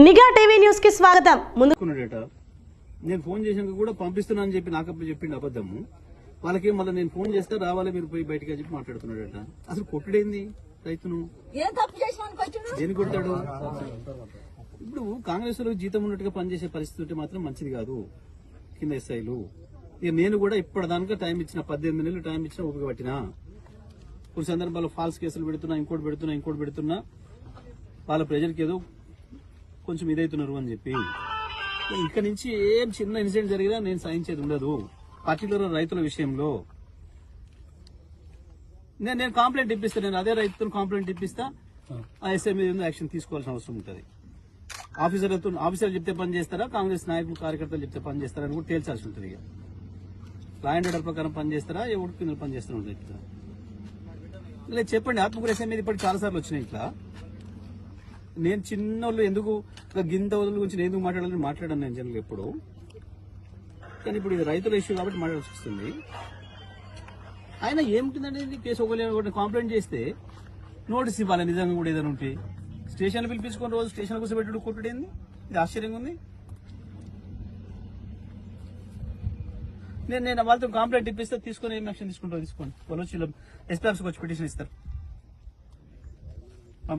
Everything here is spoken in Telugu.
నిఘా టీవీ న్యూస్కి స్వాగతం. ముందు నేను ఫోన్ చేసాక కూడా పంపిస్తున్నా అని చెప్పి నాకు చెప్పిండు అబద్ధము. వాళ్ళకి మళ్ళీ నేను ఫోన్ చేస్తే రావాలి మీరు పోయి బయటకు చెప్పి మాట్లాడుతున్నాడట. అసలు కొట్టుడేంది రైతును? దేని కొడతాడు? ఇప్పుడు కాంగ్రెస్లో జీతం ఉన్నట్టుగా పనిచేసే పరిస్థితి ఉంటే మాత్రం మంచిది కాదు కింద ఎస్ఐలు. ఇక నేను కూడా ఇప్పటిదానికా టైం ఇచ్చిన పద్దెనిమిది నెలలు టైం ఇచ్చిన ఓపిక పట్టినా. కొన్ని సందర్భాల్లో ఫాల్స్ కేసులు పెడుతున్నా ఇంకోటి పెడుతున్నా ఇంకోటి పెడుతున్నా. వాళ్ళ ప్రజలకి ఏదో కొంచెం ఇదవుతున్నారు అని చెప్పి. ఇక్కడ నుంచి ఏం చిన్న ఇన్సిడెంట్ జరిగినా నేను సహించేది ఉండదు. పర్టికులర్ రైతుల విషయంలో. నేను నేను కంప్లైంట్ ఇప్పిస్తా నేను అదే రైతులు కంప్లైంట్ ఇప్పిస్తా. ఆ. ఎస్ఐ మీద యాక్షన్ తీసుకోవాల్సిన అవసరం ఉంటుంది. ఆఫీసర్లతో ఆఫీసర్లు చెప్తే పని చేస్తారా? కాంగ్రెస్ నాయకులు కార్యకర్తలు చెప్తే పని చేస్తారా అని కూడా తేల్చాల్సి ఉంటుంది ఇక. లా అండ్ ఆర్డర్ ప్రకారం పని చేస్తారా? ఎవరికి కింద పని చేస్తూ ఉంటుంది ఇట్లా. ఇలా చెప్పండి. ఆత్మకూర ఎస్ఐ మీద ఇప్పటికి చాలా సార్లు వచ్చినాయి ఇట్లా. నేను చిన్నోళ్ళు ఎందుకు గింత వదుల గురించి నేను ఎందుకు మాట్లాడాలని మాట్లాడాను నేను జనరల్ ఎప్పుడు. కానీ ఇప్పుడు ఇది రైతుల ఇష్యూ కాబట్టి మాట్లాడాల్సి వస్తుంది. ఆయన ఏముంటుందండి? కేసు ఒకటి కంప్లైంట్ చేస్తే నోటీస్ ఇవ్వాలి నిజంగా కూడా ఏదైనా ఉంటే. స్టేషన్ పిలిపించుకుని రోజు స్టేషన్ కూర్చోబెట్టుడు కొట్టుడేంది ఇది ఆశ్చర్యంగా ఉంది. నేను నేను వాళ్ళతో కంప్లైంట్ ఇప్పిస్తే తీసుకొని ఏం యాక్షన్ తీసుకుంటారు తీసుకోండి. వాళ్ళు వచ్చి ఎస్పీ ఆఫీస్కి వచ్చి పిటిషన్ ఇస్తారు.